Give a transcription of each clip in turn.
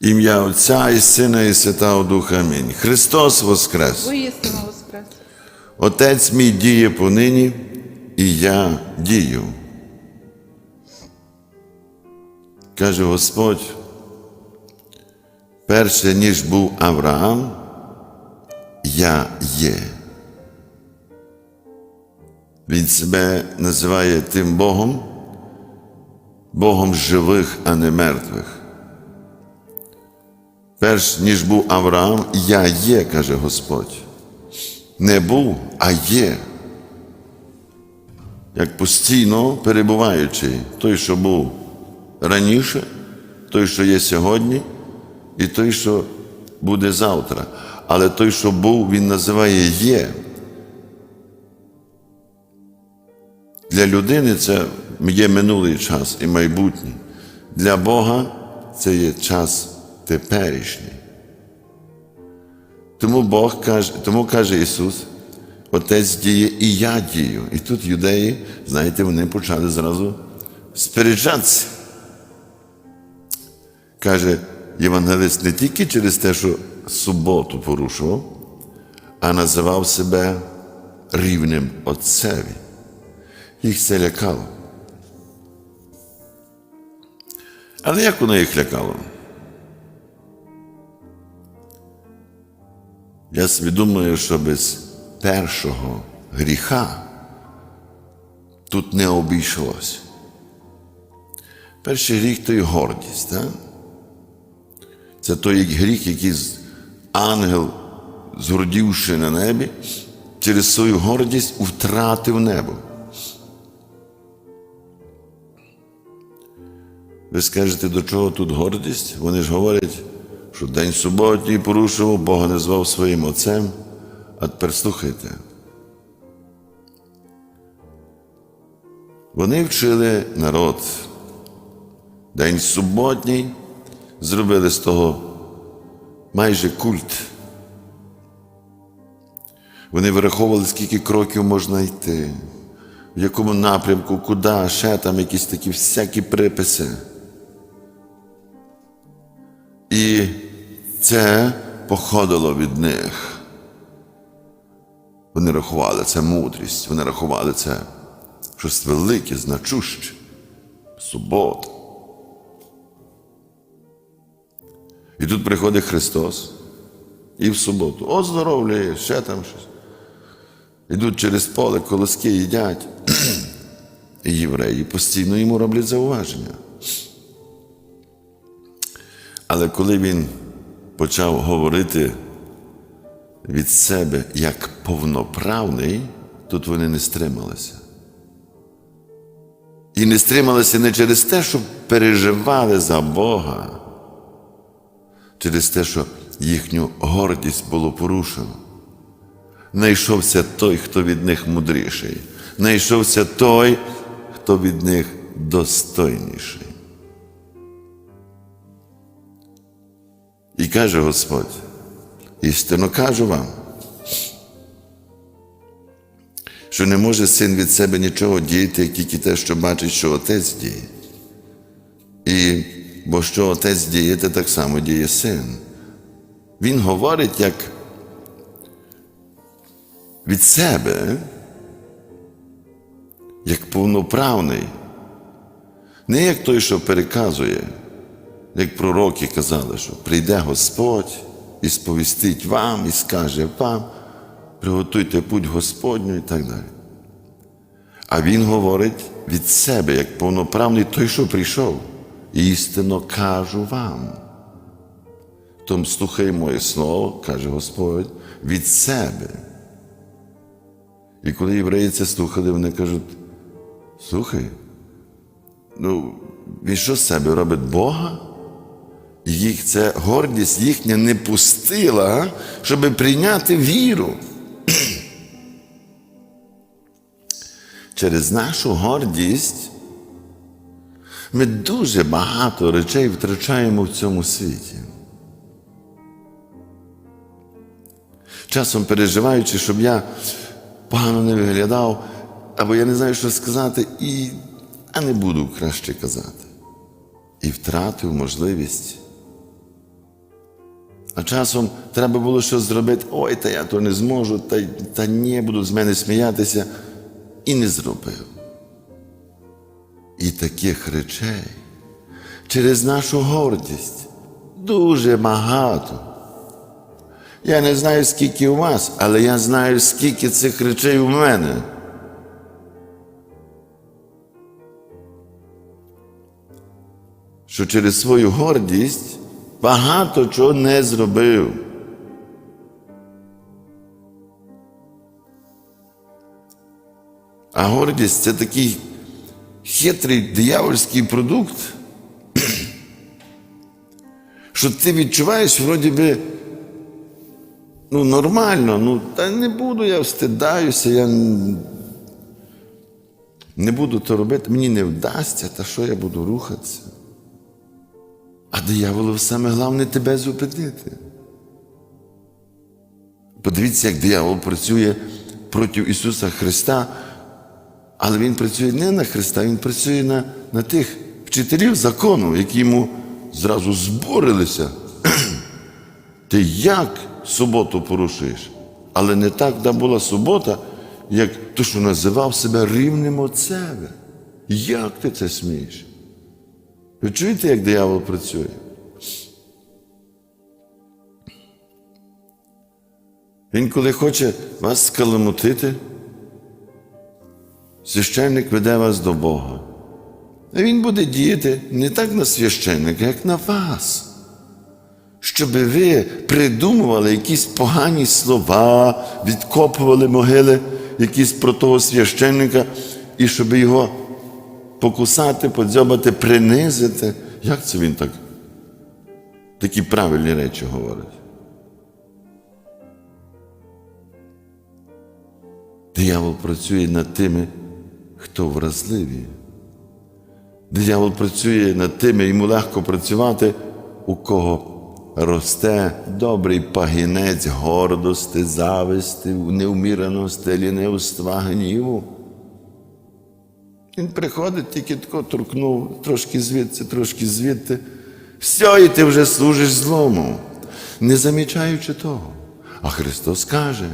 Ім'я Отця і Сина, і Святого Духа. Амінь. Христос Воскрес! Воістину воскрес. Отець мій діє понині, і я дію. Каже Господь, перше, ніж був Авраам, я є. Він себе називає тим Богом, Богом живих, а не мертвих. Перш ніж був Авраам, я є, каже Господь. Не був, а є. Як постійно перебуваючий той, що був раніше, той, що є сьогодні, і той, що буде завтра. Але той, що був, він називає є. Для людини це є минулий час і майбутній. Для Бога це є час теперішній. Тому Бог каже, тому каже Ісус, Отець діє і я дію. І тут юдеї, знаєте, вони почали зразу сперечатися. Каже Євангелист не тільки через те, що суботу порушував, а називав себе рівнем Отцеві. Їх це лякало. Але як воно їх лякало? Я собі думаю, що без першого гріха тут не обійшлося. Перший гріх то є гордість. Так? Це той гріх, який ангел, згордівши на небі, через свою гордість втратив небо. Ви скажете, до чого тут гордість? Вони ж говорять, що день суботній порушував, Бога не звав своїм отцем. А тепер слухайте. Вони вчили народ. День суботній зробили з того майже культ. Вони вираховували, скільки кроків можна йти, в якому напрямку, куди, ще там якісь такі всякі приписи. І це походило від них. Вони рахували це мудрість, вони рахували це щось велике, значуще. Субота. І тут приходить Христос і в суботу оздоровлює, ще там щось. Йдуть через поле, колоски їдять. І євреї постійно йому роблять зауваження. Але коли він почав говорити від себе як повноправний, тут вони не стрималися. І не стрималися не через те, що переживали за Бога, через те, що їхню гордість було порушено. Найшовся той, хто від них мудріший, найшовся той, хто від них достойніший. І каже Господь, істинно кажу вам, що не може син від себе нічого діяти, як тільки те, що бачить, що отець діє. І бо що отець діє, те так само діє син. Він говорить як від себе, як повноправний, не як той, що переказує, як пророки казали, що прийде Господь і сповістить вам, і скаже вам, приготуйте путь Господню і так далі. А Він говорить від себе, як повноправний той, що прийшов. Істинно кажу вам. Тому слухай моє слово, каже Господь, від себе. І коли євреї це слухали, вони кажуть: слухай, ну, він що з себе робить Бога? Їх це гордість їхня не пустила, щоб прийняти віру. Через нашу гордість ми дуже багато речей втрачаємо в цьому світі. Часом переживаючи, щоб я погано не виглядав, або я не знаю, що сказати, і а не буду краще казати. І втратив можливість А часом треба було щось зробити. Ой, та я то не зможу, та, та ні, будуть з мене сміятися. І не зробив. І таких речей через нашу гордість дуже багато. Я не знаю, скільки у вас, але я знаю, скільки цих речей у мене. Що через свою гордість багато чого не зробив. А гордість це такий хитрий диявольський продукт, що ти відчуваєш, вроді би, ну, нормально, ну, та не буду, я встидаюся, я не буду то робити, мені не вдасться, та що я буду рухатися. А дияволу саме головне тебе зупинити. Подивіться, як диявол працює проти Ісуса Христа, але Він працює не на Христа, Він працює на, на тих вчителів закону, які йому зразу зборилися. Ти як суботу порушуєш? Але не так да була субота, як то, що називав себе рівним себе. Як ти це смієш? Ви чуєте, як диявол працює? Він, коли хоче вас скаламутити, священник веде вас до Бога. А він буде діяти не так на священника, як на вас. Щоб ви придумували якісь погані слова, відкопували могили якісь про того священника, і щоб його покусати, подзьобати, принизити. Як це він так? Такі правильні речі говорить. Диявол працює над тими, хто вразливі. Диявол працює над тими, йому легко працювати, у кого росте добрий пагінець гордості, зависти, неуміреності, лінивства, гніву. Він приходить, тільки тако торкнув, трошки звідси, трошки звідти. Все, і ти вже служиш злому, не замічаючи того. А Христос каже,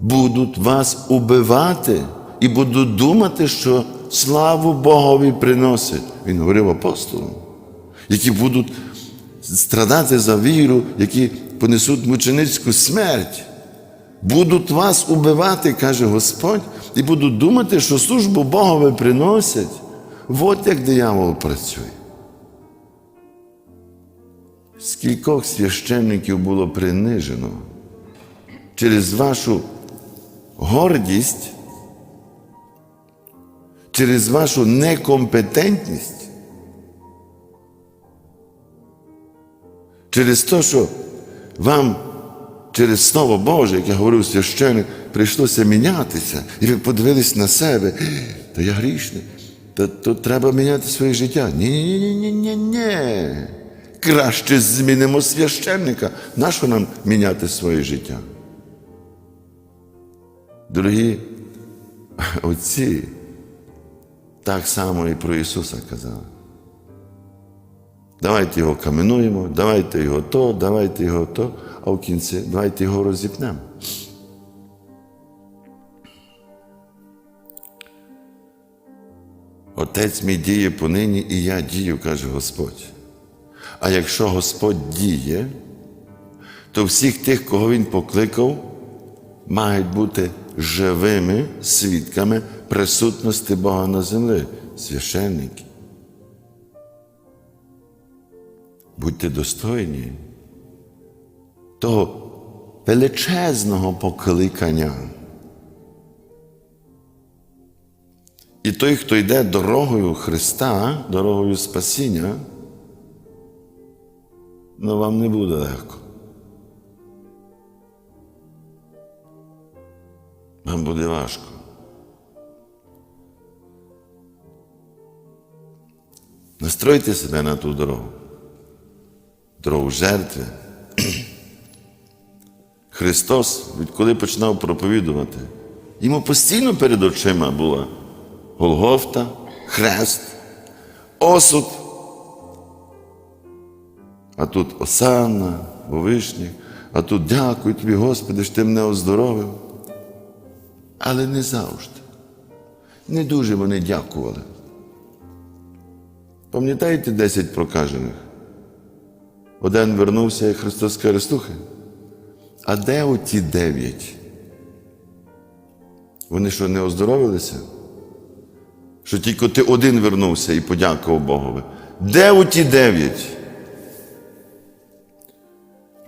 будуть вас убивати і будуть думати, що славу Богові приносять. Він говорив апостолам, які будуть страдати за віру, які понесуть мученицьку смерть. Будуть вас убивати, каже Господь, і будуть думати, що службу Богові приносять. От як диявол працює. Скількох священників було принижено через вашу гордість, через вашу некомпетентність, через те, що вам через Слово Боже, як я говорив священник, прийшлося мінятися, і ви подивились на себе, то я грішний, то, то треба міняти своє життя. Ні, ні, ні, ні, ні, ні. Краще змінимо священника. Нащо нам міняти своє життя? Дорогі отці, так само і про Ісуса казали. Давайте його каменуємо, давайте його то, давайте його то, а в кінці давайте його розіпнемо. Отець мій діє понині, і я дію, каже Господь. А якщо Господь діє, то всіх тих, кого Він покликав, мають бути живими свідками присутності Бога на землі, священники. Будьте достойні того величезного покликання. І той, хто йде дорогою Христа, дорогою спасіння, ну вам не буде легко. Вам буде важко. Настройте себе на ту дорогу, дорогу жертви. Христос, відколи починав проповідувати, йому постійно перед очима була Голгофта, хрест, осуд. а тут Осанна, Вовишніх, а тут дякую тобі, Господи, що ти мене оздоровив. Але не завжди. Не дуже вони дякували. Пам'ятаєте 10 прокажених? Один вернувся, і Христос каже, слухай, а де оті дев'ять? Вони що, не оздоровилися? Що тільки ти один вернувся і подякував Богові. Де оті дев'ять?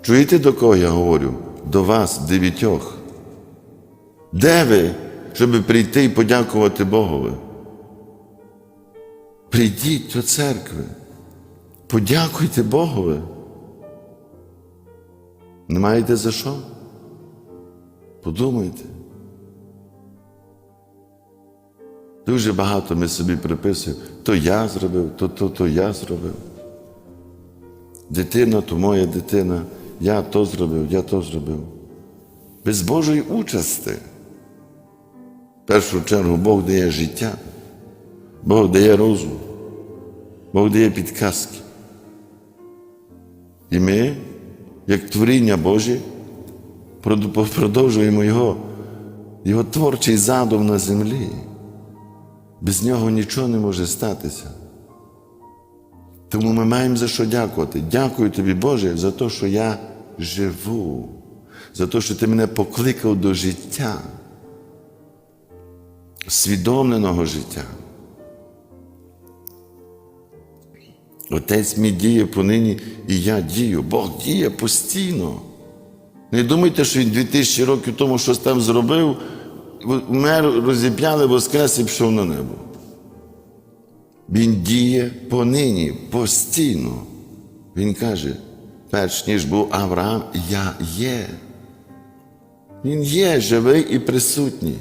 Чуєте, до кого я говорю? До вас, дев'ятьох. Де ви, щоб прийти і подякувати Богові? Прийдіть до церкви. Подякуйте Богові. Не маєте за що? Подумайте. Дуже багато ми собі приписуємо, то я зробив, то то, то я зробив. Дитина то моя дитина, я то зробив, я то зробив. Без Божої участі. В першу чергу Бог дає життя, Бог дає розум, Бог дає підказки. І ми, як творіння Божі, продовжуємо Його, Його творчий задум на землі. Без нього нічого не може статися. Тому ми маємо за що дякувати. Дякую тобі, Боже, за те, що я живу, за те, що ти мене покликав до життя, усвідомленого життя. Отець мій діє понині, і я дію. Бог діє постійно. Не думайте, що він 2000 років тому щось там зробив, вмер, розіп'яли, воскрес і пішов на небо. Він діє понині, постійно. Він каже, перш ніж був Авраам, я є. Він є живий і присутній.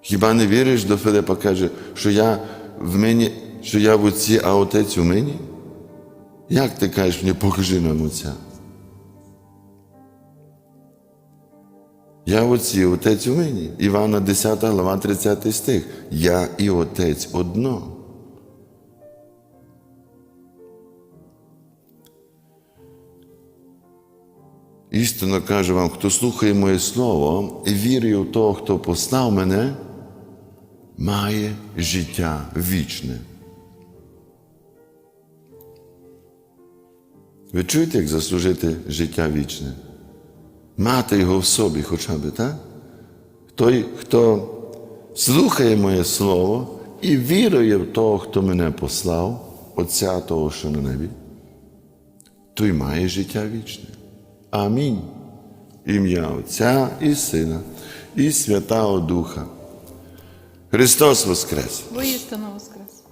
Хіба не віриш до Филипа каже, що я в мені, що я в отці, а отець у мені? Як ти кажеш мені, покажи нам отця? Я в отці, отець у мені. Івана 10 глава, 30 стих. Я і отець одно. Істинно кажу вам, хто слухає моє слово і вірує в того, хто послав мене, має життя вічне. Ви чуєте, як заслужити життя вічне? Мати його в собі хоча б, так? Той, хто слухає моє слово і вірує в того, хто мене послав, Отця того, що на небі, той має життя вічне. Амінь. Ім'я Отця і Сина, і Святого Духа. Христос Воскрес! Воістину воскрес.